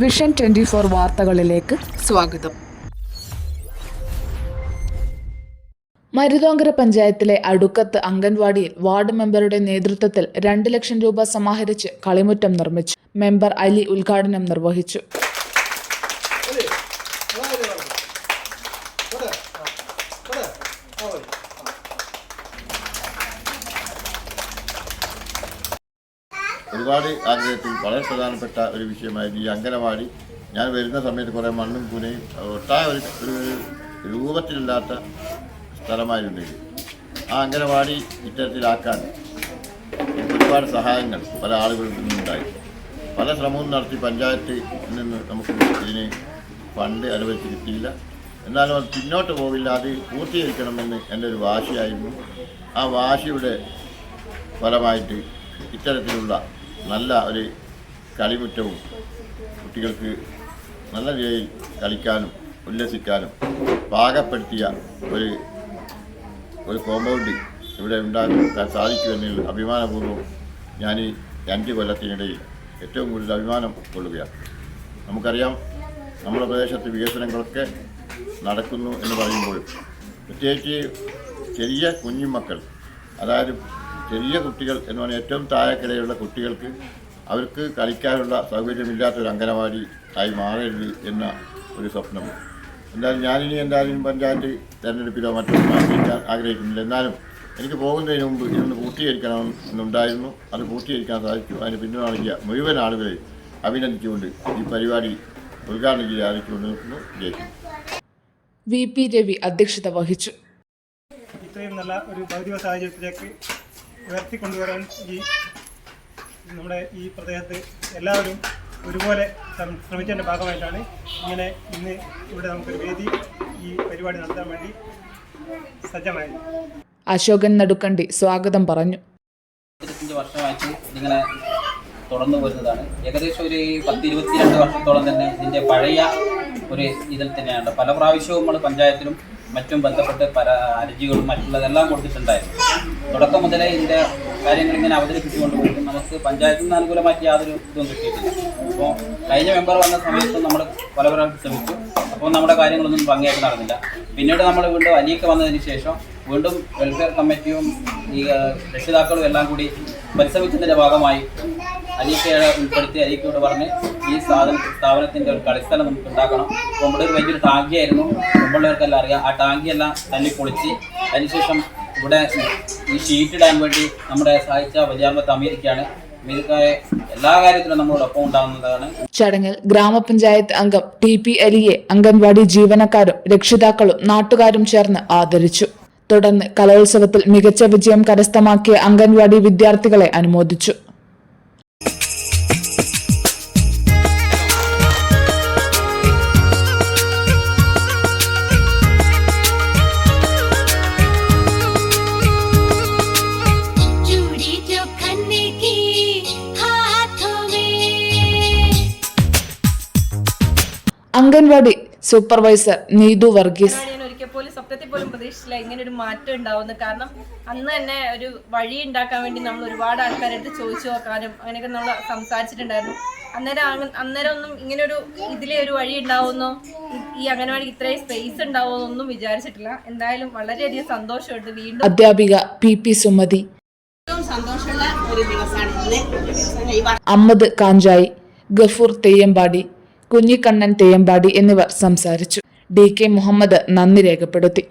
Vision twenty four വാർത്തകളിലേക്ക് സ്വാഗതം. മരുതോങ്കര പഞ്ചായത്തിലെ അടുക്കത്ത് അംഗൻവാടിയിൽ വാർഡ് മെമ്പറുടെ നേതൃത്വത്തിൽ രണ്ട് ലക്ഷം രൂപ സമാഹരിച്ച് കളിമുറ്റം നിർമ്മിച്ചു. മെമ്പർ അലി ഉദ്ഘാടനം നിർവഹിച്ചു. ഒരുപാട് ആഗ്രഹത്തിൽ വളരെ പ്രധാനപ്പെട്ട ഒരു വിഷയമായിരുന്നു ഈ അംഗനവാടി. ഞാൻ വരുന്ന സമയത്ത് കുറേ മണ്ണും കുനയും ഒട്ടായ ഒരു രൂപത്തിലില്ലാത്ത സ്ഥലമായിരുന്നു ഇത്. ആ അംഗനവാടി ഇത്തരത്തിലാക്കാൻ ഒരുപാട് സഹായങ്ങൾ പല ആളുകളിൽ നിന്നുണ്ടായി. പല ശ്രമവും നടത്തി പഞ്ചായത്തിൽ നിന്ന് നമുക്ക് ഇതിന് ഫണ്ട് അനുവദിച്ച് കിട്ടിയില്ല. എന്നാലും അത് പിന്നോട്ട് പോകില്ല അത് പൂർത്തീകരിക്കണമെന്ന് എന്റെ ഒരു വാശിയായിരുന്നു. ആ വാശിയുടെ ഫലമായിട്ട് ഇത്തരത്തിലുള്ള നല്ല ഒരു കളിമുറ്റവും കുട്ടികൾക്ക് നല്ല രീതിയിൽ കളിക്കാനും ഉല്ലസിക്കാനും പാകപ്പെടുത്തിയ ഒരു ഒരു കോമ്പൗണ്ട് ഇവിടെ ഉണ്ടാക്കാൻ സാധിക്കുമെന്നതിൽ അഭിമാനപൂർവം ഞാൻ ഈ അഞ്ച് കൊല്ലത്തിനിടയിൽ ഏറ്റവും കൂടുതൽ അഭിമാനം കൊള്ളുകയാണ്. നമുക്കറിയാം നമ്മുടെ പ്രദേശത്ത് വികസനങ്ങളൊക്കെ നടക്കുന്നു എന്ന് പറയുമ്പോൾ പ്രത്യേകിച്ച് ചെറിയ കുഞ്ഞുമക്കൾ അതായത് ചെറിയ കുട്ടികൾ എന്ന് പറഞ്ഞാൽ ഏറ്റവും താഴെക്കിടയിലുള്ള കുട്ടികൾക്ക് അവർക്ക് കളിക്കാനുള്ള സൗകര്യമില്ലാത്തൊരു അംഗനവാടി ആയി മാറരുത് എന്ന ഒരു സ്വപ്നം. എന്തായാലും ഞാനിനി എന്തായാലും പഞ്ചായത്ത് തെരഞ്ഞെടുപ്പിലോ മറ്റോ ആഗ്രഹിക്കാൻ ആഗ്രഹിക്കുന്നില്ല. എന്നാലും എനിക്ക് പോകുന്നതിന് മുമ്പ് ഇതൊന്ന് പൂർത്തീകരിക്കണം എന്നുണ്ടായിരുന്നു. അത് പൂർത്തീകരിക്കാൻ സാധിച്ചു. അതിന് പിന്തുണ നൽകിയ മുഴുവൻ ആളുകളെ അഭിനന്ദിച്ചുകൊണ്ട് ഈ പരിപാടി ഉദ്ഘാടനം ചെയ്ത് അറിയിച്ചുകൊണ്ട് നിൽക്കുന്നു. ജയിക്കും വി പി രവി അധ്യക്ഷത വഹിച്ചു. ഇത്രയും നല്ല ഒരു ഭൗതിക സാഹചര്യത്തിലേക്ക് ഉയർത്തിക്കൊണ്ടുവരാൻ ഈ നമ്മുടെ ഈ പ്രദേശത്ത് എല്ലാവരും ഒരുപോലെ ശ്രമ- ശ്രമിച്ചതിന്റെ ഭാഗമായിട്ടാണ് ഇങ്ങനെ ഇന്ന് ഇവിടെ നമുക്കൊരു വേദി ഈ പരിപാടി നടത്താൻ വേണ്ടി സജ്ജമായത്. അശോകൻ നടുക്കണ്ടി സ്വാഗതം പറഞ്ഞു. ഇരുപത്തഞ്ച് വർഷമായിട്ട് ഇതിങ്ങനെ തുടർന്നു വരുന്നതാണ്. ഏകദേശം ഒരു പത്ത് ഇരുപത്തിരണ്ട് വർഷത്തോളം തന്നെ ഇതിന്റെ പഴയ ഒരു ഇതിൽ തന്നെയാണ്. പല പ്രാവശ്യവും നമ്മൾ പഞ്ചായത്തിലും മറ്റും ബന്ധപ്പെട്ട് പല അരജികളും മറ്റുള്ളതെല്ലാം കൊടുത്തിട്ടുണ്ടായിരുന്നു. തുടക്കം മുതലേ ഇതിന്റെ കാര്യങ്ങൾ ഇങ്ങനെ അവതരിപ്പിച്ചുകൊണ്ട് പോകും നമുക്ക് പഞ്ചായത്തിൽ നിന്ന് അനുകൂലമായിട്ട് യാതൊരു ഇതും കിട്ടിയിട്ടില്ല. അപ്പോൾ കഴിഞ്ഞ മെമ്പർ വന്ന സമയത്ത് നമ്മൾ പല പ്രാവശ്യം ശ്രമിച്ചു. അപ്പോൾ നമ്മുടെ കാര്യങ്ങളൊന്നും ഭംഗിയായിട്ട് നടന്നില്ല. പിന്നീട് നമ്മൾ വീണ്ടും അലിയൊക്കെ വന്നതിന് ശേഷം വീണ്ടും വെൽഫെയർ കമ്മിറ്റിയും ഈ രക്ഷിതാക്കളും എല്ലാം കൂടി പരിശ്രമിച്ചതിന്റെ ഭാഗമായി അലീക്കയെ ഉൾപ്പെടുത്തി അലീക്കയോട് പറഞ്ഞ് ഈ സാധന സ്ഥാപനത്തിന്റെ ഒരു കളിസ്ഥലം നമുക്ക് ഉണ്ടാക്കണം. നമ്മുടെ ഒരു വലിയൊരു ടാങ്കിയായിരുന്നു. മുമ്പുള്ളവർക്കെല്ലാം അറിയാം. ആ ടാങ്കിയെല്ലാം തല്ലി പൊളിച്ച് അതിനുശേഷം ഇവിടെ ഈ ഷീറ്റ് ഇടാൻ വേണ്ടി നമ്മുടെ സഹായിച്ച വലിയാമ്പത്ത് അമേരിക്കയാണ് എല്ലാ കാര്യത്തിലും ഉണ്ടാകുന്നതാണ്. ചടങ്ങിൽ ഗ്രാമപഞ്ചായത്ത് അംഗം ടി പി അലിയെ അംഗൻവാടി ജീവനക്കാരും രക്ഷിതാക്കളും നാട്ടുകാരും ചേർന്ന് ആദരിച്ചു. തുടർന്ന് കലോത്സവത്തിൽ മികച്ച വിജയം കരസ്ഥമാക്കിയ അംഗൻവാടി വിദ്യാർത്ഥികളെ അനുമോദിച്ചു. അംഗൻവാടി സൂപ്പർവൈസർ നീതു വർഗീസ്. ഒരിക്കൽ പോലും സ്വപ്നത്തിൽ പോലും പ്രതീക്ഷിച്ചില്ല ഇങ്ങനെ ഒരു മാറ്റം ഉണ്ടാവുമെന്ന്. കാരണം അന്ന് തന്നെ ഒരു വഴി ഉണ്ടാക്കാൻ വേണ്ടി നമ്മൾ ഒരുപാട് ആൾക്കാരെടുത്ത് ചോദിച്ചു നോക്കാനും അങ്ങനെയൊക്കെ നമ്മൾ സംസാരിച്ചിട്ടുണ്ടായിരുന്നു. അന്നേരം അന്നേരം ഒന്നും ഇങ്ങനെ ഒരു ഇതിലെ ഒരു വഴി ഉണ്ടാവുമെന്നോ ഈ അംഗനവാടി ഇത്രയും സ്പേസ് ഉണ്ടാവുമോ ഒന്നും വിചാരിച്ചിട്ടില്ല. എന്തായാലും വളരെയധികം സന്തോഷമുണ്ട് വീണ്ടും. അധ്യാപിക പി പി സുമതി. സന്തോഷമുള്ള ഒരു ദിവസമാണ് അമ്മദ് കാഞ്ചായി ഗഫൂർ തെയ്യമ്പാടി. കുഞ്ഞിക്കണ്ണൻ തേയമ്പാടി എന്നിവർ സംസാരിച്ചു. ഡി കെ മുഹമ്മദ് നന്ദി രേഖപ്പെടുത്തി.